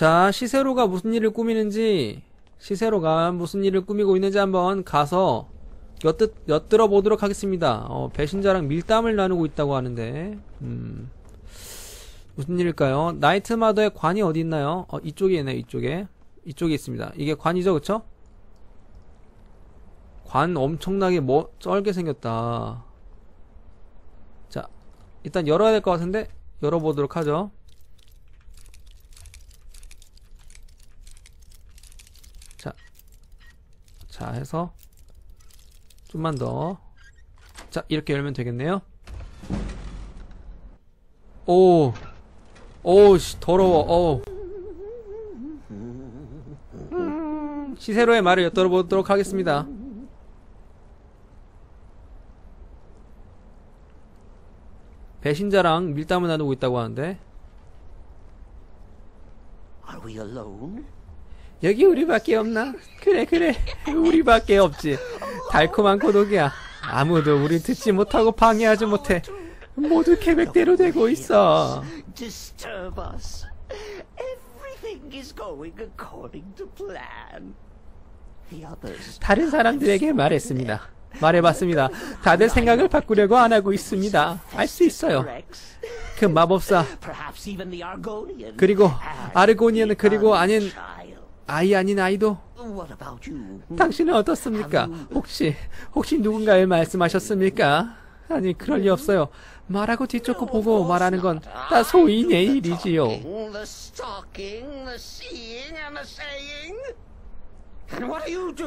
자, 시세로가 무슨 일을 꾸미는지, 시세로가 무슨 일을 꾸미고 있는지 한번 가서 엿드, 엿들어 보도록 하겠습니다. 어, 배신자랑 밀담을 나누고 있다고 하는데, 음, 무슨 일일까요? 나이트마더의 관이 어디 있나요? 어, 이쪽에 있네요, 이쪽에. 이쪽에 있습니다. 이게 관이죠, 그쵸? 관 엄청나게 뭐, 쩔게 생겼다. 자, 일단 열어야 될 것 같은데, 열어보도록 하죠. 자 해서 좀만 더. 자, 이렇게 열면 되겠네요. 오, 오, 씨, 더러워. 음, 시세로의 말을 엿들어보도록 하겠습니다. 배신자랑 밀담을 나누고 있다고 하는데 Are we alone? 여기 우리밖에 없나? 그래 그래. 우리밖에 없지. 달콤한 고독이야. 아무도 우리 듣지 못하고 방해하지 못해. 모두 계획대로 되고 있어. 다른 사람들에게 말했습니다. 말해봤습니다. 다들 생각을 바꾸려고 안 하고 있습니다. 알 수 있어요. 그 마법사. 그리고 아르고니아는 그리고 아닌. 아이 아닌 아이도? 당신은 어떻습니까? 혹시 혹시 누군가를 말씀하셨습니까? 아니 그럴 리 없어요. 말하고 뒤쫓고 보고 말하는 건 다 소인의 일이지요.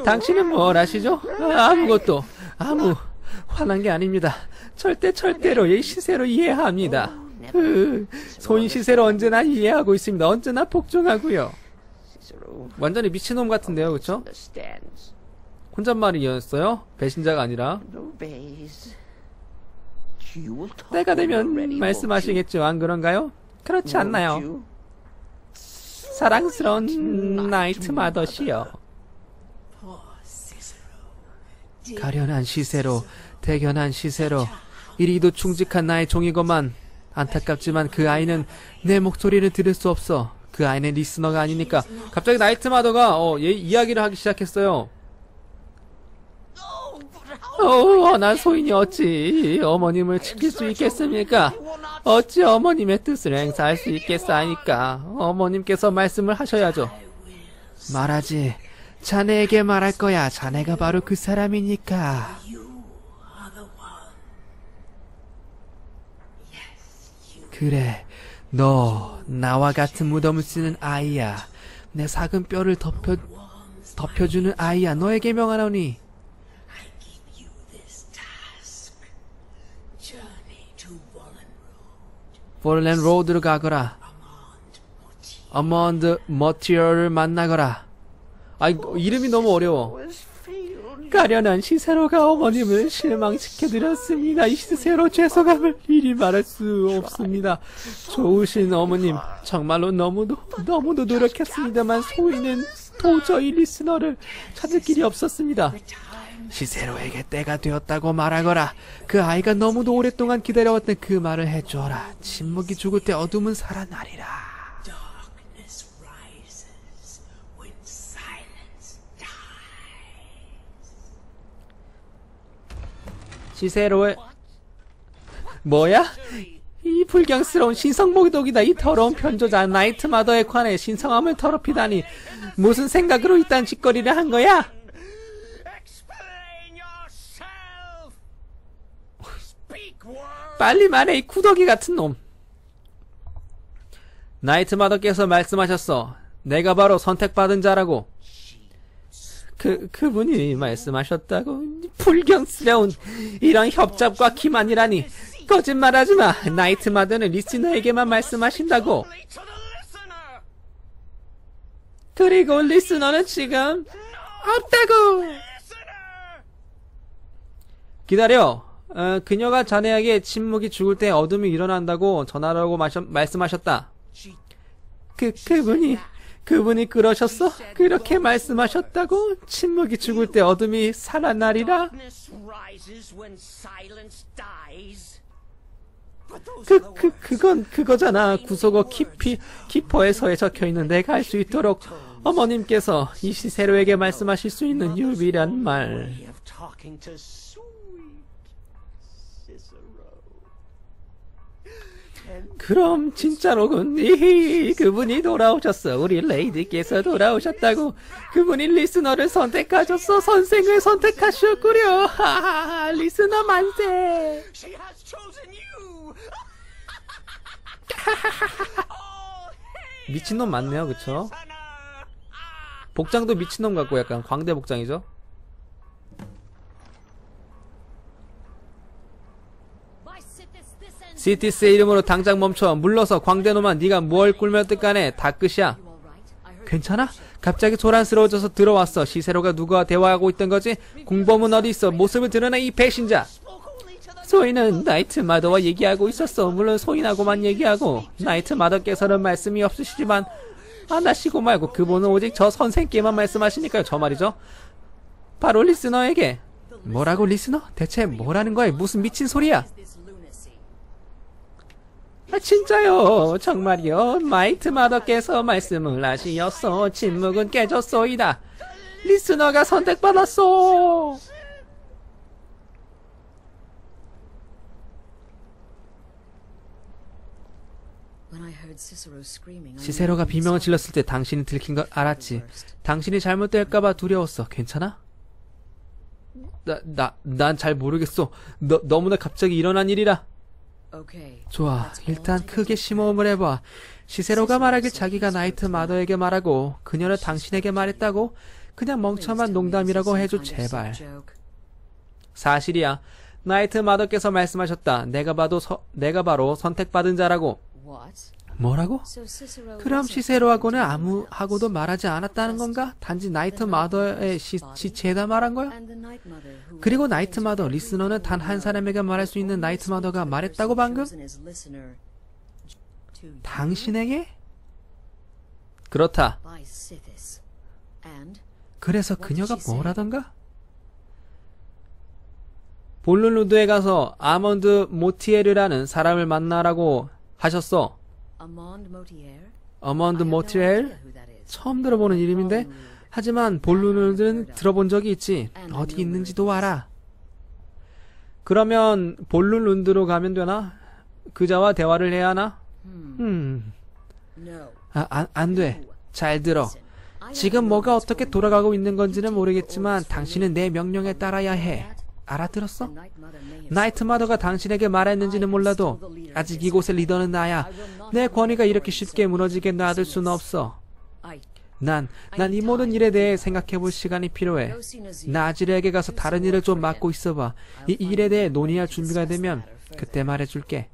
당신은 뭘 아시죠? 아, 아무것도 아무 화난 게 아닙니다. 절대 절대로 이 시세로 이해합니다. 으, 소인 시세로 언제나 이해하고 있습니다. 언제나 복종하고요. 완전히 미친놈 같은데요, 그쵸? 혼잣말이었어요? 배신자가 아니라. 때가 되면? 말씀하시겠죠, 안 그런가요? 그렇지 않나요? 사랑스러운 나이트 마더시여. 가련한 시세로, 대견한 시세로, 이리도 충직한 나의 종이고만 안타깝지만 그 아이는 내 목소리를 들을 수 없어. 그 아이는 리스너가 아니니까. 갑자기 나이트 마더가 어, 얘 이야기를 하기 시작했어요. 어, 난 소인이 어찌 어머님을 지킬 수 있겠습니까? 어찌 어머님의 뜻을 행사할 수 있겠사니까 어머님께서 말씀을 하셔야죠. 말하지. 자네에게 말할 거야. 자네가 바로 그 사람이니까. 그래. 너 나와 같은 무덤을 쓰는 아이야. 내 작은 뼈를 덮여 덮여주는 아이야. 너에게 Road. 포렌 로드로 가거라. 어먼드 머티얼을 만나거라. 아, 이름이 너무 어려워. 가련한 시세로가 어머님을 실망시켜드렸습니다. 이 시세로 죄송함을 이리 말할 수 없습니다. 좋으신 어머님, 정말로 너무도, 너무도 노력했습니다만 소희는 도저히 리스너를 찾을 길이 없었습니다. 시세로에게 때가 되었다고 말하거라. 그 아이가 너무도 오랫동안 기다려왔던 그 말을 해주어라. 침묵이 죽을 때 어둠은 살아나리라. 시세로의 뭐야? 이 불경스러운 신성모독이다. 이 더러운 편조자 나이트마더에 관해 신성함을 더럽히다니 무슨 생각으로 이딴 짓거리를 한 거야? 빨리 말해 이 구더기 같은 놈. 나이트마더께서 말씀하셨어. 내가 바로 선택받은 자라고. 그 그분이 말씀하셨다고 불경스러운 이런 협잡과 기만이라니 거짓말하지 마. 나이트마더는 리스너에게만 말씀하신다고. 그리고 리스너는 지금 없다고. 기다려. 어, 그녀가 자네에게 침묵이 죽을 때 어둠이 일어난다고 전하라고 마셔, 말씀하셨다. 그 그분이 그분이 그러셨어? 그렇게 말씀하셨다고? 침묵이 죽을 때 어둠이 살아나리라? 그, 그, 그건 그거잖아. 구속어 키피, 키퍼에서에 적혀 있는 내가 할 수 있도록 어머님께서 이 시세로에게 말씀하실 수 있는 유일한 말. 그럼 진짜로군. 이히, 그분이 돌아오셨어. 우리 레이드께서 돌아오셨다고. 그분이 리스너를 선택하셨어. 선생을 선택하셨구려. 하하하, 리스너 만세. 미친놈 맞네요, 그쵸? 복장도 미친놈 같고 약간 광대 복장이죠? 시티스의 이름으로 당장 멈춰 물러서 광대놈아 네가 뭘 꿀며 뜻 간에 다 끝이야. 괜찮아? 갑자기 소란스러워져서 들어왔어. 시세로가 누구와 대화하고 있던 거지? 공범은 어디 있어? 모습을 드러내 이 배신자. Spoke only to the 소인은 나이트 마더와 얘기하고 있었어. 물론 소인하고만 얘기하고 나이트 마더께서는 말씀이 없으시지만 안하시고 말고 그분은 오직 저 선생께만 말씀하시니까요. 저 말이죠. 바로 리스너에게. 뭐라고 리스너? 대체 뭐라는 거야? 무슨 미친 소리야 아, 진짜요. 정말이요. 마이트 마더께서 말씀을 하시었어. 침묵은 깨졌소이다. 리스너가 선택받았소. 시세로가 비명을 질렀을 때 당신이 들킨 걸 알았지. 당신이 잘못될까봐 두려웠어. 괜찮아? 나, 나, 난 잘 모르겠어. 너, 너무나 갑자기 일어난 일이라. 좋아. 일단 크게 심호흡을 해봐. 시세로가 말하길 자기가 나이트 마더에게 말하고 그녀는 당신에게 말했다고 그냥 멍청한 농담이라고 해줘 제발. 사실이야. 나이트 마더께서 말씀하셨다. 내가 봐도 서, 내가 바로 선택받은 자라고. 뭐라고? 그럼 시세로하고는 아무 하고도 말하지 않았다는 건가? 단지 나이트 마더의 시, 시체에다 말한 거야? 그리고 나이트 마더 리스너는 단 한 사람에게 말할 수 있는 나이트 마더가 말했다고 방금? 당신에게? 그렇다. 그래서 그녀가 뭐라던가? 볼룬루드에 가서 아몬드 모티에르라는 사람을 만나라고 하셨어. 어먼드 모티엘? 처음 들어보는 이름인데 하지만 볼룬루드는 들어본 적이 있지. 어디 있는지도 알아. 그러면 볼룬룬드로 가면 되나? 그자와 대화를 해야 하나? 음, 아, 안, 안 돼. 잘 들어. 지금 뭐가 어떻게 돌아가고 있는 건지는 모르겠지만 당신은 내 명령에 따라야 해. 알아들었어? 나이트 마더가 당신에게 말했는지는 몰라도 아직 이곳의 리더는 나야. 내 권위가 이렇게 쉽게 무너지게 놔둘 수는 없어. 난, 난 이 모든 일에 대해 생각해 볼 시간이 필요해. 나지르에게 가서 다른 일을 좀 맡고 있어봐. 이 일에 대해 논의할 준비가 되면 그때 말해줄게.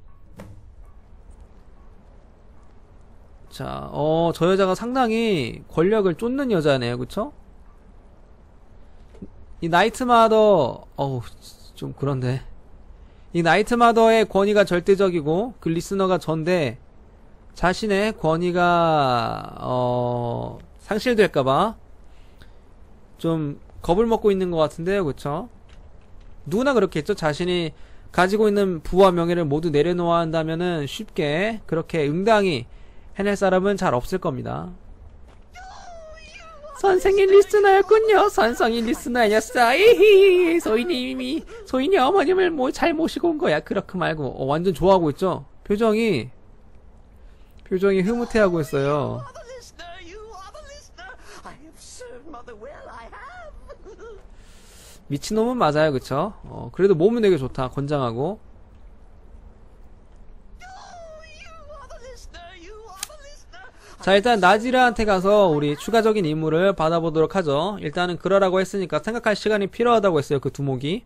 자, 어, 저 여자가 상당히 권력을 쫓는 여자네요. 그쵸? 이 나이트마더, 어우, 좀 그런데. 이 나이트마더의 권위가 절대적이고, 그 리스너가 전데, 자신의 권위가, 어, 상실될까봐, 좀, 겁을 먹고 있는 것 같은데요. 그쵸? 누구나 그렇겠죠? 자신이 가지고 있는 부와 명예를 모두 내려놓아야 한다면은 쉽게, 그렇게 응당히 해낼 사람은 잘 없을 겁니다. 선생님 리스너였군요. 선성이 리스너였어. 이히 소인님이 소인이 어머님을 뭐 잘 모시고 온 거야. 그렇게 말고 어, 완전 좋아하고 있죠. 표정이 표정이 흐뭇해하고 있어요. 미친놈은 맞아요, 그쵸? 어, 그래도 몸은 되게 좋다. 건장하고. 자, 일단 나지르한테 가서 우리 추가적인 임무를 받아보도록 하죠. 일단은 그러라고 했으니까 생각할 시간이 필요하다고 했어요. 그 두목이.